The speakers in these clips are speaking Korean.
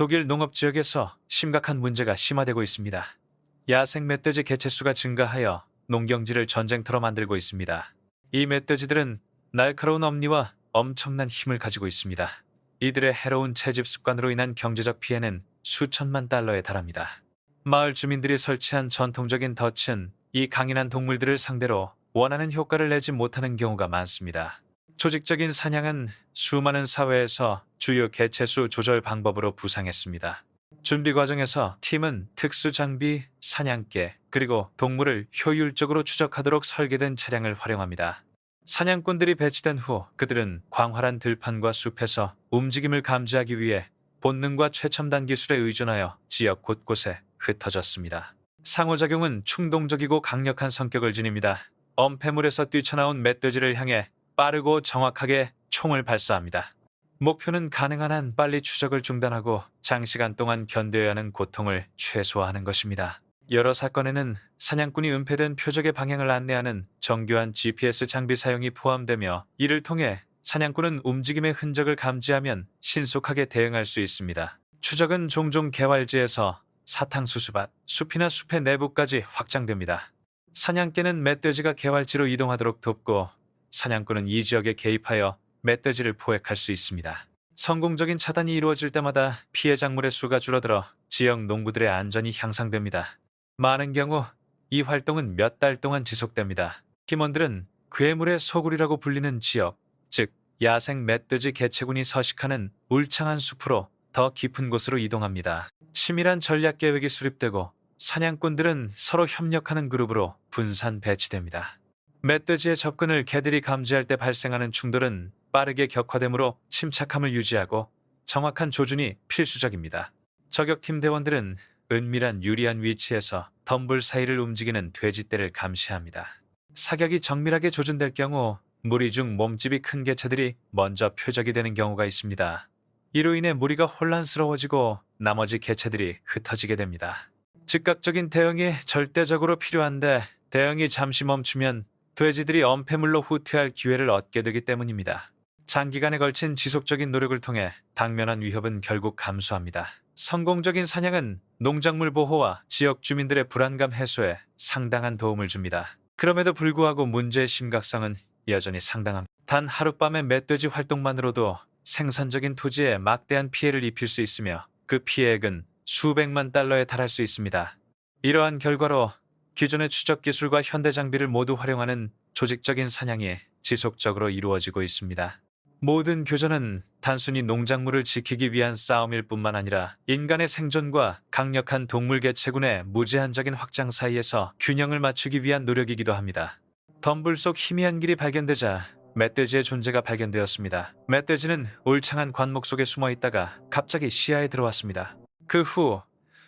독일 농업 지역에서 심각한 문제가 심화되고 있습니다. 야생 멧돼지 개체수가 증가하여 농경지를 전쟁터로 만들고 있습니다. 이 멧돼지들은 날카로운 엄니와 엄청난 힘을 가지고 있습니다. 이들의 해로운 채집 습관으로 인한 경제적 피해는 수천만 달러에 달합니다. 마을 주민들이 설치한 전통적인 덫은 이 강인한 동물들을 상대로 원하는 효과를 내지 못하는 경우가 많습니다. 조직적인 사냥은 수많은 사회에서 주요 개체수 조절 방법으로 부상했습니다. 준비 과정에서 팀은 특수 장비, 사냥개, 그리고 동물을 효율적으로 추적하도록 설계된 차량을 활용합니다. 사냥꾼들이 배치된 후 그들은 광활한 들판과 숲에서 움직임을 감지하기 위해 본능과 최첨단 기술에 의존하여 지역 곳곳에 흩어졌습니다. 상호작용은 충동적이고 강력한 성격을 지닙니다. 엄폐물에서 뛰쳐나온 멧돼지를 향해 빠르고 정확하게 총을 발사합니다. 목표는 가능한 한 빨리 추적을 중단하고 장시간 동안 견뎌야 하는 고통을 최소화하는 것입니다. 여러 사건에는 사냥꾼이 은폐된 표적의 방향을 안내하는 정교한 GPS 장비 사용이 포함되며 이를 통해 사냥꾼은 움직임의 흔적을 감지하면 신속하게 대응할 수 있습니다. 추적은 종종 개활지에서 사탕수수밭, 숲이나 숲의 내부까지 확장됩니다. 사냥개는 멧돼지가 개활지로 이동하도록 돕고 사냥꾼은 이 지역에 개입하여 멧돼지를 포획할 수 있습니다. 성공적인 차단이 이루어질 때마다 피해 작물의 수가 줄어들어 지역 농부들의 안전이 향상됩니다. 많은 경우 이 활동은 몇 달 동안 지속됩니다. 팀원들은 괴물의 소굴이라고 불리는 지역, 즉 야생 멧돼지 개체군이 서식하는 울창한 숲으로 더 깊은 곳으로 이동합니다. 치밀한 전략 계획이 수립되고 사냥꾼들은 서로 협력하는 그룹으로 분산 배치됩니다. 멧돼지의 접근을 개들이 감지할 때 발생하는 충돌은 빠르게 격화되므로 침착함을 유지하고 정확한 조준이 필수적입니다. 저격팀 대원들은 은밀한 유리한 위치에서 덤불 사이를 움직이는 돼지떼를 감시합니다. 사격이 정밀하게 조준될 경우 무리 중 몸집이 큰 개체들이 먼저 표적이 되는 경우가 있습니다. 이로 인해 무리가 혼란스러워지고 나머지 개체들이 흩어지게 됩니다. 즉각적인 대응이 절대적으로 필요한데 대응이 잠시 멈추면 돼지들이 엄폐물로 후퇴할 기회를 얻게 되기 때문입니다. 장기간에 걸친 지속적인 노력을 통해 당면한 위협은 결국 감소합니다. 성공적인 사냥은 농작물 보호와 지역 주민들의 불안감 해소에 상당한 도움을 줍니다. 그럼에도 불구하고 문제의 심각성은 여전히 상당합니다. 단 하룻밤의 멧돼지 활동만으로도 생산적인 토지에 막대한 피해를 입힐 수 있으며 그 피해액은 수백만 달러에 달할 수 있습니다. 이러한 결과로 기존의 추적 기술과 현대 장비를 모두 활용하는 조직적인 사냥이 지속적으로 이루어지고 있습니다. 모든 교전은 단순히 농작물을 지키기 위한 싸움일 뿐만 아니라 인간의 생존과 강력한 동물 개체군의 무제한적인 확장 사이에서 균형을 맞추기 위한 노력이기도 합니다. 덤불 속 희미한 길이 발견되자 멧돼지의 존재가 발견되었습니다. 멧돼지는 울창한 관목 속에 숨어 있다가 갑자기 시야에 들어왔습니다. 그 후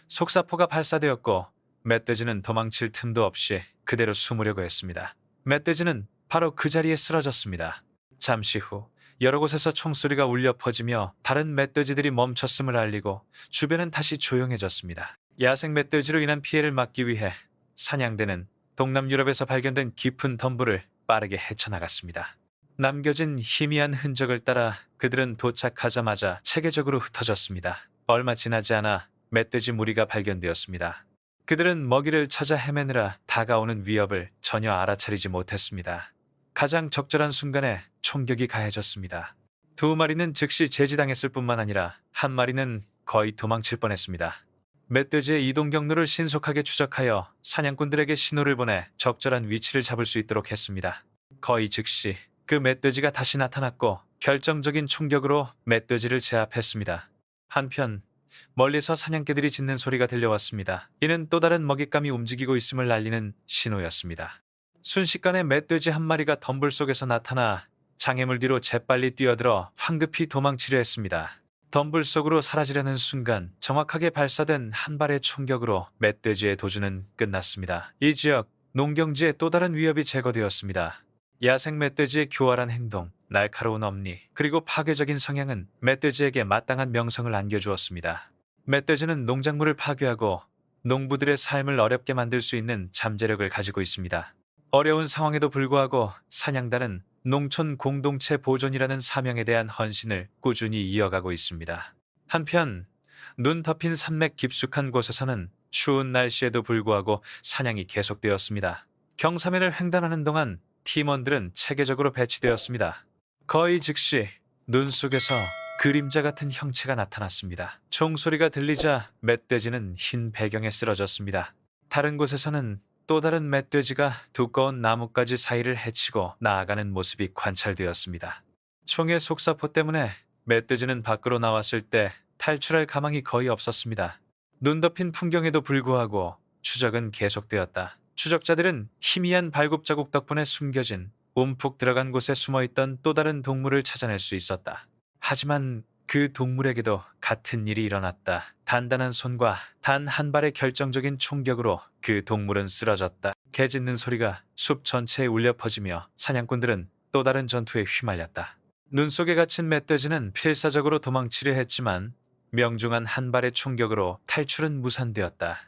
속사포가 발사되었고 멧돼지는 도망칠 틈도 없이 그대로 숨으려고 했습니다. 멧돼지는 바로 그 자리에 쓰러졌습니다. 잠시 후 여러 곳에서 총소리가 울려 퍼지며 다른 멧돼지들이 멈췄음을 알리고 주변은 다시 조용해졌습니다. 야생 멧돼지로 인한 피해를 막기 위해 사냥대는 동남 유럽에서 발견된 깊은 덤불을 빠르게 헤쳐나갔습니다. 남겨진 희미한 흔적을 따라 그들은 도착하자마자 체계적으로 흩어졌습니다. 얼마 지나지 않아 멧돼지 무리가 발견되었습니다. 그들은 먹이를 찾아 헤매느라 다가오는 위협을 전혀 알아차리지 못했습니다. 가장 적절한 순간에 총격이 가해졌습니다. 두 마리는 즉시 제지당했을 뿐만 아니라 한 마리는 거의 도망칠 뻔했습니다. 멧돼지의 이동 경로를 신속하게 추적하여 사냥꾼들에게 신호를 보내 적절한 위치를 잡을 수 있도록 했습니다. 거의 즉시 그 멧돼지가 다시 나타났고 결정적인 총격으로 멧돼지를 제압했습니다. 한편 멀리서 사냥개들이 짖는 소리가 들려왔습니다. 이는 또 다른 먹잇감이 움직이고 있음을 알리는 신호였습니다. 순식간에 멧돼지 한 마리가 덤불 속에서 나타나 장애물 뒤로 재빨리 뛰어들어 황급히 도망치려 했습니다. 덤불 속으로 사라지려는 순간 정확하게 발사된 한 발의 총격으로 멧돼지의 도주는 끝났습니다. 이 지역 농경지에 또 다른 위협이 제거되었습니다. 야생 멧돼지의 교활한 행동, 날카로운 엄니, 그리고 파괴적인 성향은 멧돼지에게 마땅한 명성을 안겨주었습니다. 멧돼지는 농작물을 파괴하고 농부들의 삶을 어렵게 만들 수 있는 잠재력을 가지고 있습니다. 어려운 상황에도 불구하고 사냥단은 농촌 공동체 보존이라는 사명에 대한 헌신을 꾸준히 이어가고 있습니다. 한편 눈 덮인 산맥 깊숙한 곳에서는 추운 날씨에도 불구하고 사냥이 계속되었습니다. 경사면을 횡단하는 동안 팀원들은 체계적으로 배치되었습니다. 거의 즉시 눈 속에서 그림자 같은 형체가 나타났습니다. 총소리가 들리자 멧돼지는 흰 배경에 쓰러졌습니다. 다른 곳에서는 또 다른 멧돼지가 두꺼운 나뭇가지 사이를 헤치고 나아가는 모습이 관찰되었습니다. 총의 속사포 때문에 멧돼지는 밖으로 나왔을 때 탈출할 가망이 거의 없었습니다. 눈 덮인 풍경에도 불구하고 추적은 계속되었다. 추적자들은 희미한 발굽 자국 덕분에 숨겨진 움푹 들어간 곳에 숨어 있던 또 다른 동물을 찾아낼 수 있었다. 하지만 그 동물에게도 같은 일이 일어났다. 단단한 손과 단 한 발의 결정적인 총격으로 그 동물은 쓰러졌다. 개 짖는 소리가 숲 전체에 울려 퍼지며 사냥꾼들은 또 다른 전투에 휘말렸다. 눈 속에 갇힌 멧돼지는 필사적으로 도망치려 했지만 명중한 한 발의 총격으로 탈출은 무산되었다.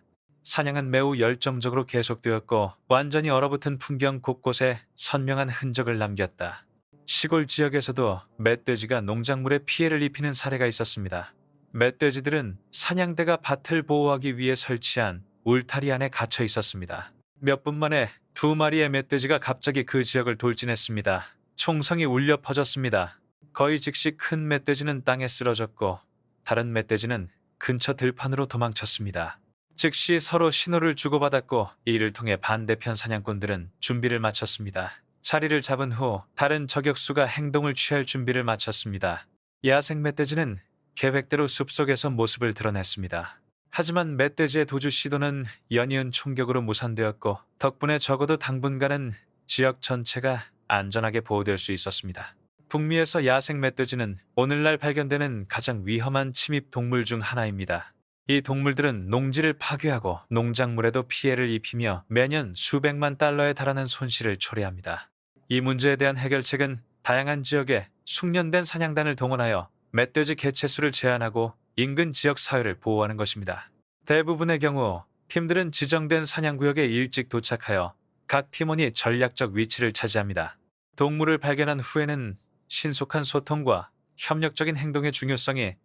사냥은 매우 열정적으로 계속되었고 완전히 얼어붙은 풍경 곳곳에 선명한 흔적을 남겼다. 시골 지역에서도 멧돼지가 농작물에 피해를 입히는 사례가 있었습니다. 멧돼지들은 사냥대가 밭을 보호하기 위해 설치한 울타리 안에 갇혀 있었습니다. 몇 분 만에 두 마리의 멧돼지가 갑자기 그 지역을 돌진했습니다. 총성이 울려 퍼졌습니다. 거의 즉시 큰 멧돼지는 땅에 쓰러졌고 다른 멧돼지는 근처 들판으로 도망쳤습니다. 즉시 서로 신호를 주고받았고 이를 통해 반대편 사냥꾼들은 준비를 마쳤습니다. 자리를 잡은 후 다른 저격수가 행동을 취할 준비를 마쳤습니다. 야생 멧돼지는 계획대로 숲속에서 모습을 드러냈습니다. 하지만 멧돼지의 도주 시도는 연이은 총격으로 무산되었고 덕분에 적어도 당분간은 지역 전체가 안전하게 보호될 수 있었습니다. 북미에서 야생 멧돼지는 오늘날 발견되는 가장 위험한 침입 동물 중 하나입니다. 이 동물들은 농지를 파괴하고 농작물에도 피해를 입히며 매년 수백만 달러에 달하는 손실을 초래합니다. 이 문제에 대한 해결책은 다양한 지역에 숙련된 사냥단을 동원하여 멧돼지 개체수를 제한하고 인근 지역 사회를 보호하는 것입니다. 대부분의 경우 팀들은 지정된 사냥구역에 일찍 도착하여 각 팀원이 전략적 위치를 차지합니다. 동물을 발견한 후에는 신속한 소통과 협력적인 행동의 중요성이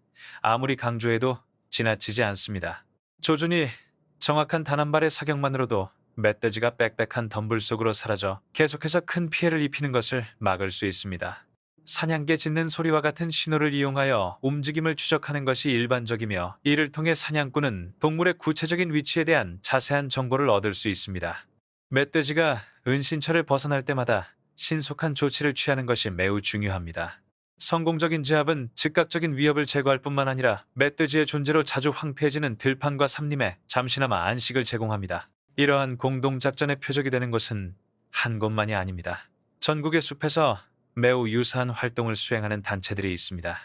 아무리 강조해도 지나치지 않습니다. 조준이 정확한 단 한 발의 사격만으로도 멧돼지가 빽빽한 덤불 속으로 사라져 계속해서 큰 피해를 입히는 것을 막을 수 있습니다. 사냥개 짖는 소리와 같은 신호를 이용하여 움직임을 추적하는 것이 일반적이며 이를 통해 사냥꾼은 동물의 구체적인 위치에 대한 자세한 정보를 얻을 수 있습니다. 멧돼지가 은신처를 벗어날 때마다 신속한 조치를 취하는 것이 매우 중요합니다. 성공적인 제압은 즉각적인 위협을 제거할 뿐만 아니라 멧돼지의 존재로 자주 황폐해지는 들판과 삼림에 잠시나마 안식을 제공합니다. 이러한 공동작전의 표적이 되는 곳은 한 곳만이 아닙니다. 전국의 숲에서 매우 유사한 활동을 수행하는 단체들이 있습니다.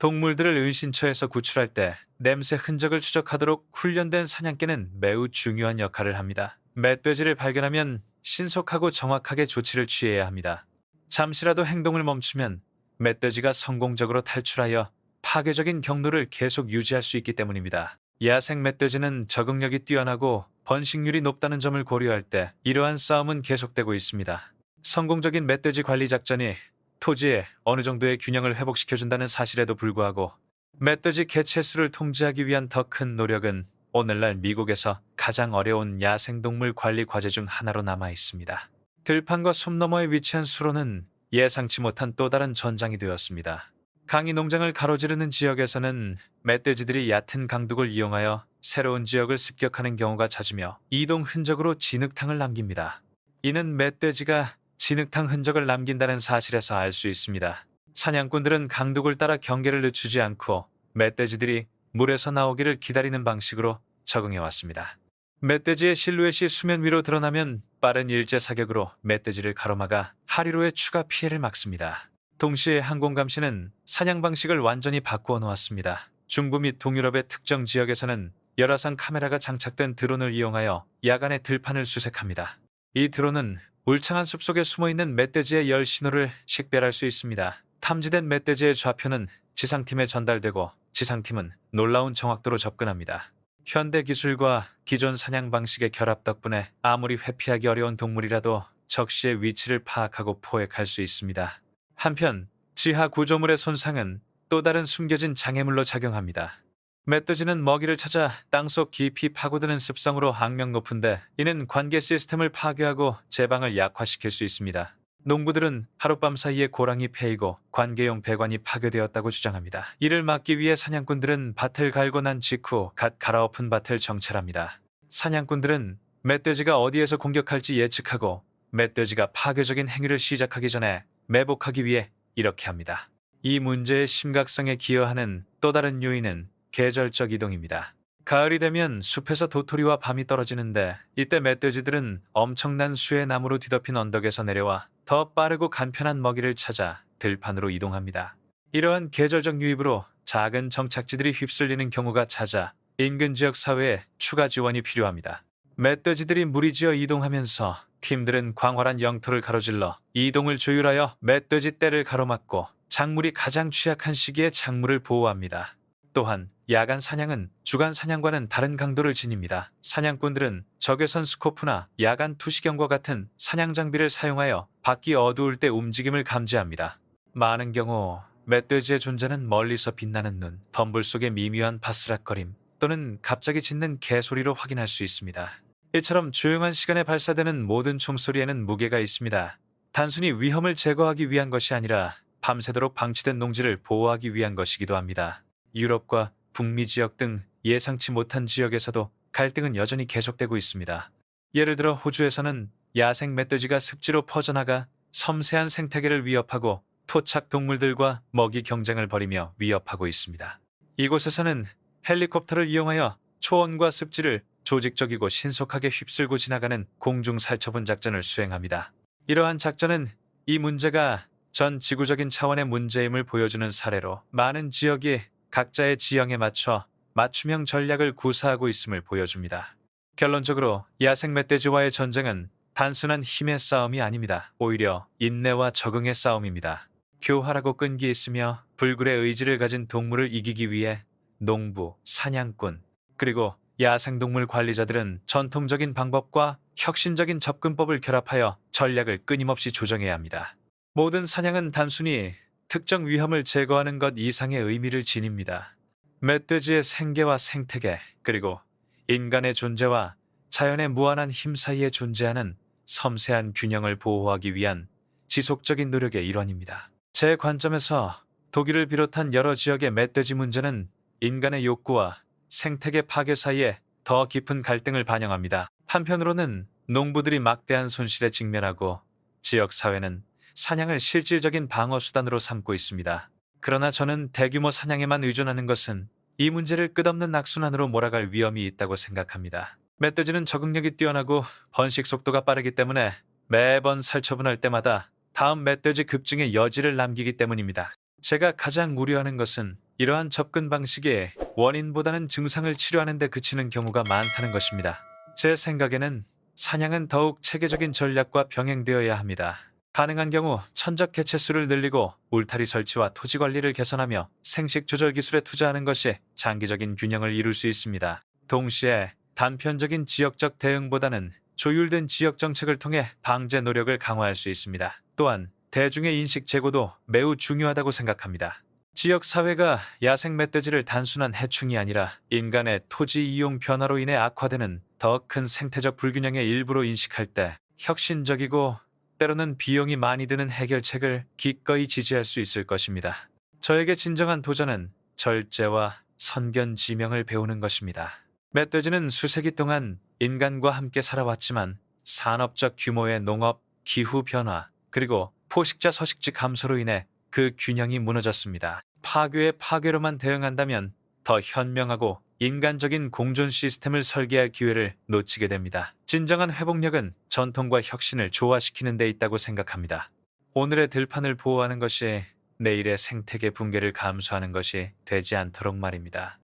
동물들을 은신처에서 구출할 때 냄새 흔적을 추적하도록 훈련된 사냥개는 매우 중요한 역할을 합니다. 멧돼지를 발견하면 신속하고 정확하게 조치를 취해야 합니다. 잠시라도 행동을 멈추면 멧돼지가 성공적으로 탈출하여 파괴적인 경로를 계속 유지할 수 있기 때문입니다. 야생 멧돼지는 적응력이 뛰어나고 번식률이 높다는 점을 고려할 때 이러한 싸움은 계속되고 있습니다. 성공적인 멧돼지 관리 작전이 토지에 어느 정도의 균형을 회복시켜준다는 사실에도 불구하고 멧돼지 개체 수를 통제하기 위한 더 큰 노력은 오늘날 미국에서 가장 어려운 야생동물 관리 과제 중 하나로 남아 있습니다. 들판과 숲 너머에 위치한 수로는 예상치 못한 또 다른 전장이 되었습니다. 강이 농장을 가로지르는 지역에서는 멧돼지들이 얕은 강둑을 이용하여 새로운 지역을 습격하는 경우가 잦으며 이동 흔적으로 진흙탕을 남깁니다. 이는 멧돼지가 진흙탕 흔적을 남긴다는 사실에서 알 수 있습니다. 사냥꾼들은 강둑을 따라 경계를 늦추지 않고 멧돼지들이 물에서 나오기를 기다리는 방식으로 적응해 왔습니다. 멧돼지의 실루엣이 수면 위로 드러나면 빠른 일제 사격으로 멧돼지를 가로막아 하리로의 추가 피해를 막습니다. 동시에 항공감시는 사냥 방식을 완전히 바꾸어 놓았습니다. 중부 및 동유럽의 특정 지역에서는 열화상 카메라가 장착된 드론을 이용하여 야간에 들판을 수색합니다. 이 드론은 울창한 숲속에 숨어있는 멧돼지의 열 신호를 식별할 수 있습니다. 탐지된 멧돼지의 좌표는 지상팀에 전달되고 지상팀은 놀라운 정확도로 접근합니다. 현대 기술과 기존 사냥 방식의 결합 덕분에 아무리 회피하기 어려운 동물이라도 적시의 위치를 파악하고 포획할 수 있습니다. 한편 지하 구조물의 손상은 또 다른 숨겨진 장애물로 작용합니다. 멧돼지는 먹이를 찾아 땅속 깊이 파고드는 습성으로 악명 높은데 이는 관계 시스템을 파괴하고 제방을 약화시킬 수 있습니다. 농부들은 하룻밤 사이에 고랑이 패이고 관계용 배관이 파괴되었다고 주장합니다. 이를 막기 위해 사냥꾼들은 밭을 갈고 난 직후 갓 갈아엎은 밭을 정찰합니다. 사냥꾼들은 멧돼지가 어디에서 공격할지 예측하고 멧돼지가 파괴적인 행위를 시작하기 전에 매복하기 위해 이렇게 합니다. 이 문제의 심각성에 기여하는 또 다른 요인은 계절적 이동입니다. 가을이 되면 숲에서 도토리와 밤이 떨어지는데 이때 멧돼지들은 엄청난 수의 나무로 뒤덮인 언덕에서 내려와 더 빠르고 간편한 먹이를 찾아 들판으로 이동합니다. 이러한 계절적 유입으로 작은 정착지들이 휩쓸리는 경우가 잦아 인근 지역 사회에 추가 지원이 필요합니다. 멧돼지들이 무리지어 이동하면서 팀들은 광활한 영토를 가로질러 이동을 조율하여 멧돼지 떼를 가로막고 작물이 가장 취약한 시기에 작물을 보호합니다. 또한 야간 사냥은 주간 사냥과는 다른 강도를 지닙니다. 사냥꾼들은 적외선 스코프나 야간 투시경과 같은 사냥 장비를 사용하여 밖이 어두울 때 움직임을 감지합니다. 많은 경우 멧돼지의 존재는 멀리서 빛나는 눈, 덤불 속의 미묘한 바스락거림 또는 갑자기 짖는 개소리로 확인할 수 있습니다. 이처럼 조용한 시간에 발사되는 모든 총소리에는 무게가 있습니다. 단순히 위험을 제거하기 위한 것이 아니라 밤새도록 방치된 농지를 보호하기 위한 것이기도 합니다. 유럽과 북미 지역 등 예상치 못한 지역에서도 갈등은 여전히 계속되고 있습니다. 예를 들어 호주에서는 야생 멧돼지가 습지로 퍼져나가 섬세한 생태계를 위협하고 토착 동물들과 먹이 경쟁을 벌이며 위협하고 있습니다. 이곳에서는 헬리콥터를 이용하여 초원과 습지를 조직적이고 신속하게 휩쓸고 지나가는 공중 살처분 작전을 수행합니다. 이러한 작전은 이 문제가 전 지구적인 차원의 문제임을 보여주는 사례로 많은 지역이 각자의 지형에 맞춰 맞춤형 전략을 구사하고 있음을 보여줍니다. 결론적으로 야생 멧돼지와의 전쟁은 단순한 힘의 싸움이 아닙니다. 오히려 인내와 적응의 싸움입니다. 교활하고 끈기 있으며 불굴의 의지를 가진 동물을 이기기 위해 농부, 사냥꾼, 그리고 야생동물 관리자들은 전통적인 방법과 혁신적인 접근법을 결합하여 전략을 끊임없이 조정해야 합니다. 모든 사냥은 단순히 특정 위험을 제거하는 것 이상의 의미를 지닙니다. 멧돼지의 생계와 생태계, 그리고 인간의 존재와 자연의 무한한 힘 사이에 존재하는 섬세한 균형을 보호하기 위한 지속적인 노력의 일환입니다. 제 관점에서 독일을 비롯한 여러 지역의 멧돼지 문제는 인간의 욕구와 생태계 파괴 사이에 더 깊은 갈등을 반영합니다. 한편으로는 농부들이 막대한 손실에 직면하고 지역 사회는 사냥을 실질적인 방어 수단으로 삼고 있습니다. 그러나 저는 대규모 사냥에만 의존하는 것은 이 문제를 끝없는 악순환으로 몰아갈 위험이 있다고 생각합니다. 멧돼지는 적응력이 뛰어나고 번식 속도가 빠르기 때문에 매번 살처분할 때마다 다음 멧돼지 급증의 여지를 남기기 때문입니다. 제가 가장 우려하는 것은 이러한 접근 방식이 원인보다는 증상을 치료하는 데 그치는 경우가 많다는 것입니다. 제 생각에는 사냥은 더욱 체계적인 전략과 병행되어야 합니다. 가능한 경우 천적 개체수를 늘리고 울타리 설치와 토지 관리를 개선하며 생식 조절 기술에 투자하는 것이 장기적인 균형을 이룰 수 있습니다. 동시에 단편적인 지역적 대응보다는 조율된 지역 정책을 통해 방제 노력을 강화할 수 있습니다. 또한 대중의 인식 제고도 매우 중요하다고 생각합니다. 지역 사회가 야생 멧돼지를 단순한 해충이 아니라 인간의 토지 이용 변화로 인해 악화되는 더 큰 생태적 불균형의 일부로 인식할 때 혁신적이고 때로는 비용이 많이 드는 해결책을 기꺼이 지지할 수 있을 것입니다. 저에게 진정한 도전은 절제와 선견 지명을 배우는 것입니다. 멧돼지는 수세기 동안 인간과 함께 살아왔지만 산업적 규모의 농업, 기후 변화, 그리고 포식자 서식지 감소로 인해 그 균형이 무너졌습니다. 파괴의 파괴로만 대응한다면 더 현명하고 인간적인 공존 시스템을 설계할 기회를 놓치게 됩니다. 진정한 회복력은 전통과 혁신을 조화시키는 데 있다고 생각합니다. 오늘의 들판을 보호하는 것이 내일의 생태계 붕괴를 감수하는 것이 되지 않도록 말입니다.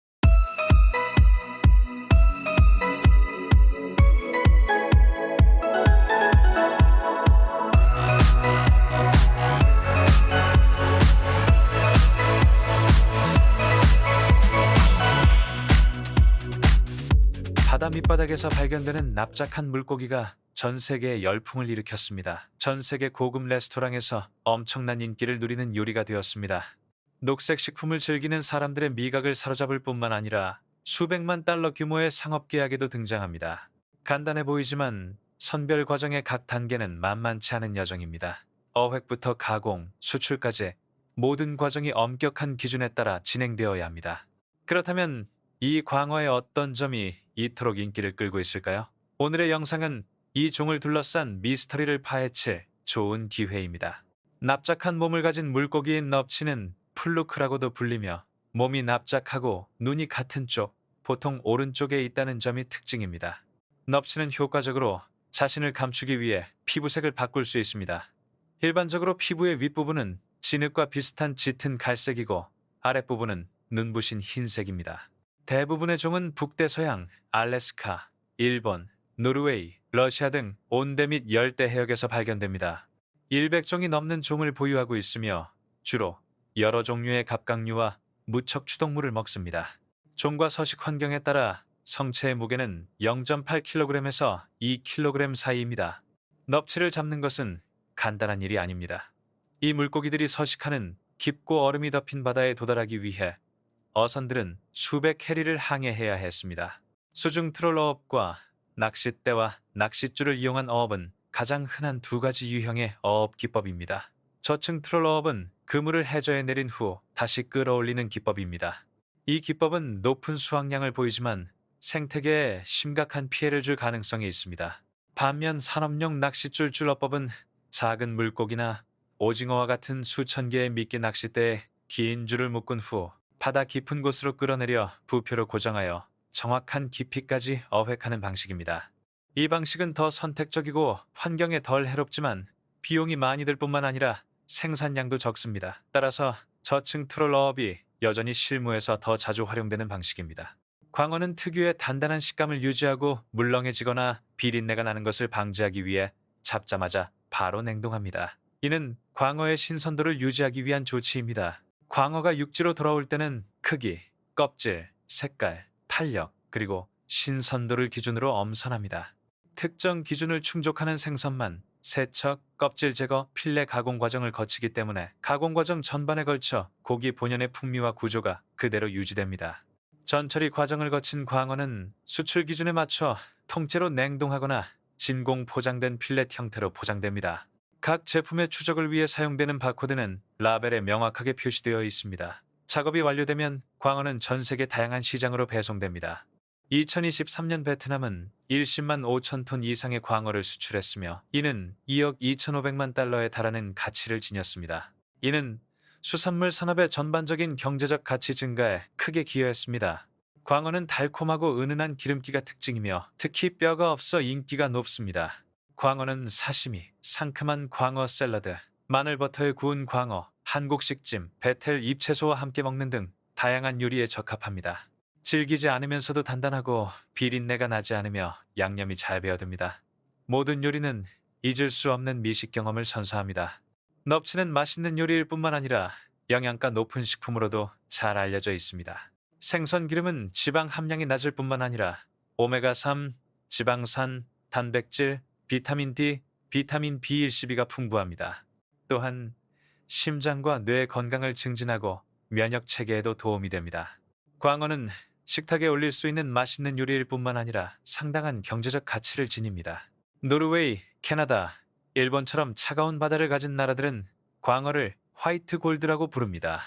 바다 밑바닥에서 발견되는 납작한 물고기가 전 세계에 열풍을 일으켰습니다. 전 세계 고급 레스토랑에서 엄청난 인기를 누리는 요리가 되었습니다. 녹색 식품을 즐기는 사람들의 미각을 사로잡을 뿐만 아니라 수백만 달러 규모의 상업 계약에도 등장합니다. 간단해 보이지만 선별 과정의 각 단계는 만만치 않은 여정입니다. 어획부터 가공, 수출까지 모든 과정이 엄격한 기준에 따라 진행되어야 합니다. 그렇다면 이 광어의 어떤 점이 이토록 인기를 끌고 있을까요? 오늘의 영상은 이 종을 둘러싼 미스터리를 파헤칠 좋은 기회입니다. 납작한 몸을 가진 물고기인 넙치는 플루크라고도 불리며 몸이 납작하고 눈이 같은 쪽, 보통 오른쪽에 있다는 점이 특징입니다. 넙치는 효과적으로 자신을 감추기 위해 피부색을 바꿀 수 있습니다. 일반적으로 피부의 윗부분은 진흙과 비슷한 짙은 갈색이고 아랫부분은 눈부신 흰색입니다. 대부분의 종은 북대서양, 알래스카, 일본, 노르웨이, 러시아 등 온대 및 열대 해역에서 발견됩니다. 100종이 넘는 종을 보유하고 있으며 주로 여러 종류의 갑각류와 무척 추동물을 먹습니다. 종과 서식 환경에 따라 성체의 무게는 0.8kg에서 2kg 사이입니다. 넙치를 잡는 것은 간단한 일이 아닙니다. 이 물고기들이 서식하는 깊고 얼음이 덮인 바다에 도달하기 위해 어선들은 수백 캐리를 항해해야 했습니다. 수중 트롤러업과 낚싯대와 낚싯줄을 이용한 어업은 가장 흔한 두 가지 유형의 어업 기법입니다. 저층 트롤러업은 그물을 해저에 내린 후 다시 끌어올리는 기법입니다. 이 기법은 높은 수확량을 보이지만 생태계에 심각한 피해를 줄 가능성이 있습니다. 반면 산업용 낚싯줄 줄어법은 작은 물고기나 오징어와 같은 수천 개의 미끼 낚싯대에 긴 줄을 묶은 후 바다 깊은 곳으로 끌어내려 부표로 고정하여 정확한 깊이까지 어획하는 방식입니다. 이 방식은 더 선택적이고 환경에 덜 해롭지만 비용이 많이 들 뿐만 아니라 생산량도 적습니다. 따라서 저층 트롤러업이 여전히 실무에서 더 자주 활용되는 방식입니다. 광어는 특유의 단단한 식감을 유지하고 물렁해지거나 비린내가 나는 것을 방지하기 위해 잡자마자 바로 냉동합니다. 이는 광어의 신선도를 유지하기 위한 조치입니다. 광어가 육지로 돌아올 때는 크기, 껍질, 색깔, 탄력, 그리고 신선도를 기준으로 엄선합니다. 특정 기준을 충족하는 생선만 세척, 껍질 제거, 필레 가공 과정을 거치기 때문에 가공 과정 전반에 걸쳐 고기 본연의 풍미와 구조가 그대로 유지됩니다. 전처리 과정을 거친 광어는 수출 기준에 맞춰 통째로 냉동하거나 진공 포장된 필렛 형태로 포장됩니다. 각 제품의 추적을 위해 사용되는 바코드는 라벨에 명확하게 표시되어 있습니다. 작업이 완료되면 광어는 전 세계 다양한 시장으로 배송됩니다. 2023년 베트남은 1십만 5천 톤 이상의 광어를 수출했으며 이는 2억 2,500만 달러에 달하는 가치를 지녔습니다. 이는 수산물 산업의 전반적인 경제적 가치 증가에 크게 기여했습니다. 광어는 달콤하고 은은한 기름기가 특징이며 특히 뼈가 없어 인기가 높습니다. 광어는 사시미, 상큼한 광어 샐러드, 마늘버터에 구운 광어, 한국식 찜, 베텔 잎채소와 함께 먹는 등 다양한 요리에 적합합니다. 질기지 않으면서도 단단하고 비린내가 나지 않으며 양념이 잘 배어듭니다. 모든 요리는 잊을 수 없는 미식 경험을 선사합니다. 넙치는 맛있는 요리일 뿐만 아니라 영양가 높은 식품으로도 잘 알려져 있습니다. 생선 기름은 지방 함량이 낮을 뿐만 아니라 오메가3, 지방산, 단백질, 비타민 D, 비타민 B12가 풍부합니다. 또한 심장과 뇌 건강을 증진하고 면역 체계에도 도움이 됩니다. 광어는 식탁에 올릴 수 있는 맛있는 요리일 뿐만 아니라 상당한 경제적 가치를 지닙니다. 노르웨이, 캐나다, 일본처럼 차가운 바다를 가진 나라들은 광어를 화이트 골드라고 부릅니다.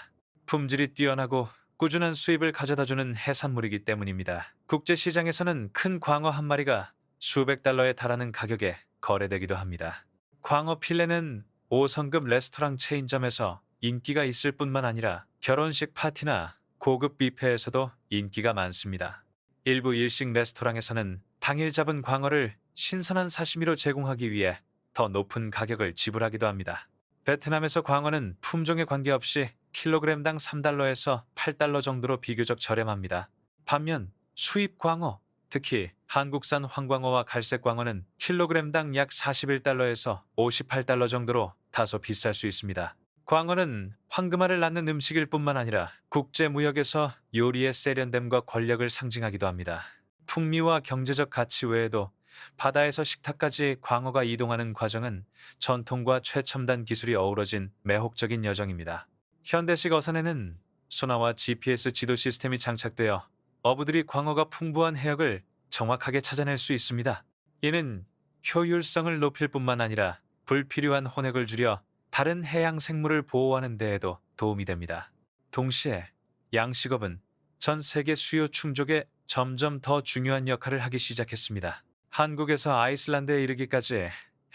품질이 뛰어나고 꾸준한 수입을 가져다주는 해산물이기 때문입니다. 국제시장에서는 큰 광어 한 마리가 수백 달러에 달하는 가격에 거래되기도 합니다. 광어 필레는 5성급 레스토랑 체인점에서 인기가 있을 뿐만 아니라 결혼식 파티나 고급 뷔페에서도 인기가 많습니다. 일부 일식 레스토랑에서는 당일 잡은 광어를 신선한 사시미로 제공하기 위해 더 높은 가격을 지불하기도 합니다. 베트남에서 광어는 품종에 관계없이 킬로그램당 3달러에서 8달러 정도로 비교적 저렴합니다. 반면 수입 광어, 특히 한국산 황광어와 갈색 광어는 킬로그램당 약 41달러에서 58달러 정도로 다소 비쌀 수 있습니다. 광어는 황금알을 낳는 음식일 뿐만 아니라 국제 무역에서 요리의 세련됨과 권력을 상징하기도 합니다. 풍미와 경제적 가치 외에도 바다에서 식탁까지 광어가 이동하는 과정은 전통과 최첨단 기술이 어우러진 매혹적인 여정입니다. 현대식 어선에는 소나와 GPS 지도 시스템이 장착되어 어부들이 광어가 풍부한 해역을 정확하게 찾아낼 수 있습니다. 이는 효율성을 높일 뿐만 아니라 불필요한 혼액을 줄여 다른 해양 생물을 보호하는 데에도 도움이 됩니다. 동시에 양식업은 전 세계 수요 충족에 점점 더 중요한 역할을 하기 시작했습니다. 한국에서 아이슬란드에 이르기까지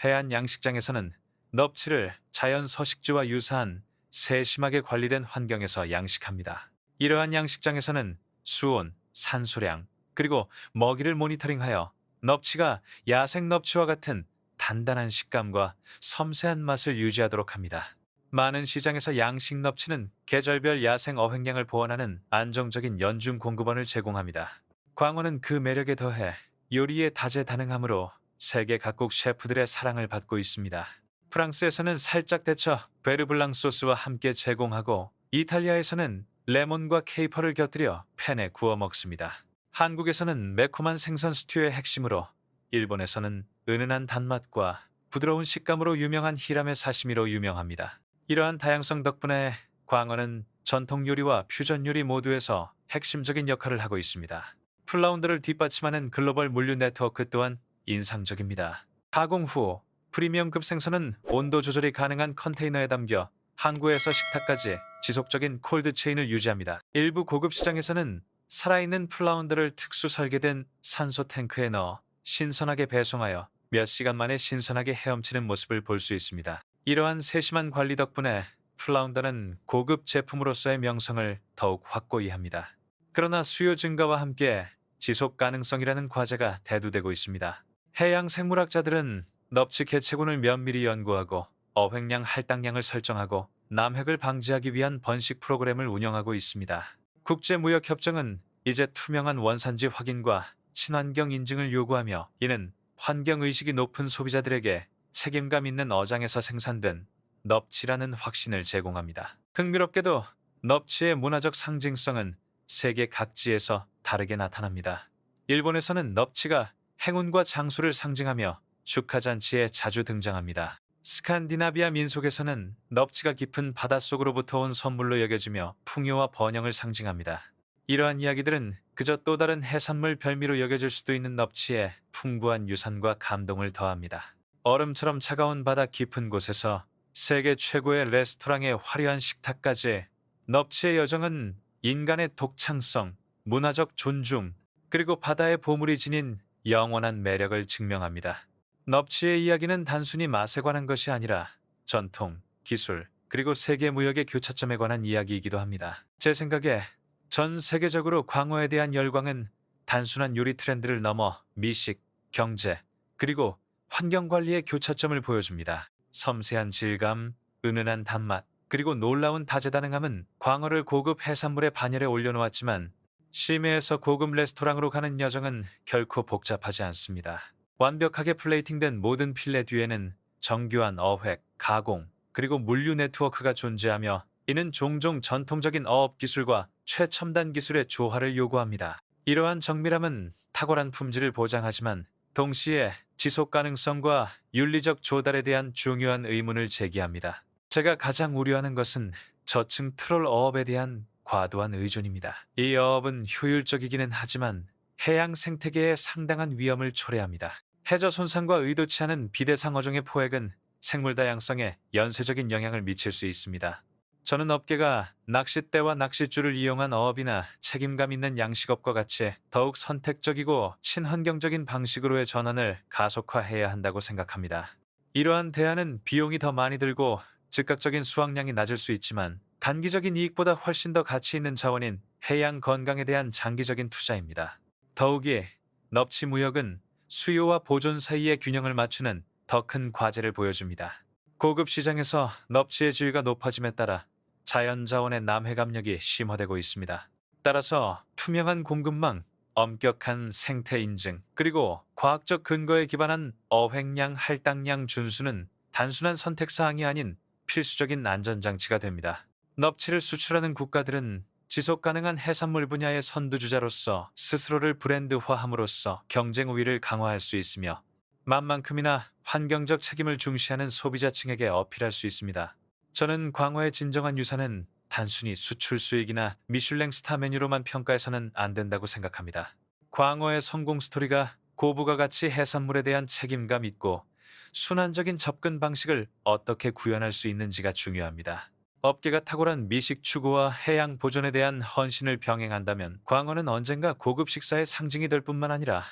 해안 양식장에서는 넙치를 자연 서식지와 유사한 세심하게 관리된 환경에서 양식합니다. 이러한 양식장에서는 수온, 산소량, 그리고 먹이를 모니터링하여 넙치가 야생 넙치와 같은 단단한 식감과 섬세한 맛을 유지하도록 합니다. 많은 시장에서 양식 넙치는 계절별 야생 어획량을 보완하는 안정적인 연중 공급원을 제공합니다. 광어는 그 매력에 더해 요리에 다재다능하므로 세계 각국 셰프들의 사랑을 받고 있습니다. 프랑스에서는 살짝 데쳐 베르블랑 소스와 함께 제공하고 이탈리아에서는 레몬과 케이퍼를 곁들여 팬에 구워 먹습니다. 한국에서는 매콤한 생선 스튜의 핵심으로 일본에서는 은은한 단맛과 부드러운 식감으로 유명한 히라메 사시미로 유명합니다. 이러한 다양성 덕분에 광어는 전통 요리와 퓨전 요리 모두에서 핵심적인 역할을 하고 있습니다. 플라운드를 뒷받침하는 글로벌 물류 네트워크 또한 인상적입니다. 가공 후 프리미엄급 생선은 온도 조절이 가능한 컨테이너에 담겨 항구에서 식탁까지 지속적인 콜드 체인을 유지합니다. 일부 고급 시장에서는 살아있는 플라운드를 특수 설계된 산소 탱크에 넣어 신선하게 배송하여 몇 시간 만에 신선하게 헤엄치는 모습을 볼 수 있습니다. 이러한 세심한 관리 덕분에 플라운더는 고급 제품으로서의 명성을 더욱 확고히 합니다. 그러나 수요 증가와 함께 지속 가능성이라는 과제가 대두되고 있습니다. 해양 생물학자들은 넙치 개체군을 면밀히 연구하고 어획량 할당량을 설정하고 남획을 방지하기 위한 번식 프로그램을 운영하고 있습니다. 국제무역협정은 이제 투명한 원산지 확인과 친환경 인증을 요구하며 이는 환경의식이 높은 소비자들에게 책임감 있는 어장에서 생산된 넙치라는 확신을 제공합니다. 흥미롭게도 넙치의 문화적 상징성은 세계 각지에서 다르게 나타납니다. 일본에서는 넙치가 행운과 장수를 상징하며 축하잔치에 자주 등장합니다. 스칸디나비아 민속에서는 넙치가 깊은 바닷속으로부터 온 선물로 여겨지며 풍요와 번영을 상징합니다. 이러한 이야기들은 그저 또 다른 해산물 별미로 여겨질 수도 있는 넙치에 풍부한 유산과 감동을 더합니다. 얼음처럼 차가운 바다 깊은 곳에서 세계 최고의 레스토랑의 화려한 식탁까지 넙치의 여정은 인간의 독창성, 문화적 존중, 그리고 바다의 보물이 지닌 영원한 매력을 증명합니다. 넙치의 이야기는 단순히 맛에 관한 것이 아니라 전통, 기술, 그리고 세계 무역의 교차점에 관한 이야기이기도 합니다. 제 생각에 전 세계적으로 광어에 대한 열광은 단순한 요리 트렌드를 넘어 미식, 경제, 그리고 환경 관리의 교차점을 보여줍니다. 섬세한 질감, 은은한 단맛, 그리고 놀라운 다재다능함은 광어를 고급 해산물의 반열에 올려놓았지만 심해에서 고급 레스토랑으로 가는 여정은 결코 복잡하지 않습니다. 완벽하게 플레이팅된 모든 필레 뒤에는 정교한 어획, 가공, 그리고 물류 네트워크가 존재하며 이는 종종 전통적인 어업 기술과 최첨단 기술의 조화를 요구합니다. 이러한 정밀함은 탁월한 품질을 보장하지만 동시에 지속 가능성과 윤리적 조달에 대한 중요한 의문을 제기합니다. 제가 가장 우려하는 것은 저층 트롤 어업에 대한 과도한 의존입니다. 이 어업은 효율적이기는 하지만 해양 생태계에 상당한 위험을 초래합니다. 해저 손상과 의도치 않은 비대상 어종의 포획은 생물 다양성에 연쇄적인 영향을 미칠 수 있습니다. 저는 업계가 낚싯대와 낚싯줄을 이용한 어업이나 책임감 있는 양식업과 같이 더욱 선택적이고 친환경적인 방식으로의 전환을 가속화해야 한다고 생각합니다. 이러한 대안은 비용이 더 많이 들고 즉각적인 수확량이 낮을 수 있지만 단기적인 이익보다 훨씬 더 가치 있는 자원인 해양 건강에 대한 장기적인 투자입니다. 더욱이 넙치 무역은 수요와 보존 사이의 균형을 맞추는 더 큰 과제를 보여줍니다. 고급 시장에서 넙치의 지위가 높아짐에 따라 자연 자원의 남해감력이 심화되고 있습니다. 따라서 투명한 공급망, 엄격한 생태 인증, 그리고 과학적 근거에 기반한 어획량 할당량 준수는 단순한 선택 사항이 아닌 필수적인 안전장치가 됩니다. 넙치를 수출하는 국가들은 지속 가능한 해산물 분야의 선두주자로서 스스로를 브랜드화함으로써 경쟁 우위를 강화할 수 있으며 만만큼이나 환경적 책임을 중시하는 소비자층에게 어필할 수 있습니다. 저는 광어의 진정한 유산은 단순히 수출 수익이나 미슐랭 스타 메뉴로만 평가해서는 안 된다고 생각합니다. 광어의 성공 스토리가 고부가 가치 해산물에 대한 책임감 있고 순환적인 접근 방식을 어떻게 구현할 수 있는지가 중요합니다. 업계가 탁월한 미식 추구와 해양 보존에 대한 헌신을 병행한다면 광어는 언젠가 고급 식사의 상징이 될 뿐만 아니라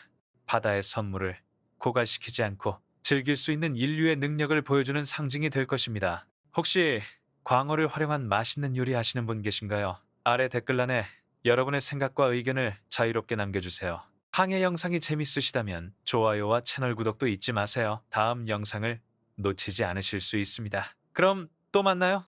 바다의 선물을 고갈시키지 않고 즐길 수 있는 인류의 능력을 보여주는 상징이 될 것입니다. 혹시 광어를 활용한 맛있는 요리 아시는 분 계신가요? 아래 댓글란에 여러분의 생각과 의견을 자유롭게 남겨주세요. 항해 영상이 재밌으시다면 좋아요와 채널 구독도 잊지 마세요. 다음 영상을 놓치지 않으실 수 있습니다. 그럼 또 만나요.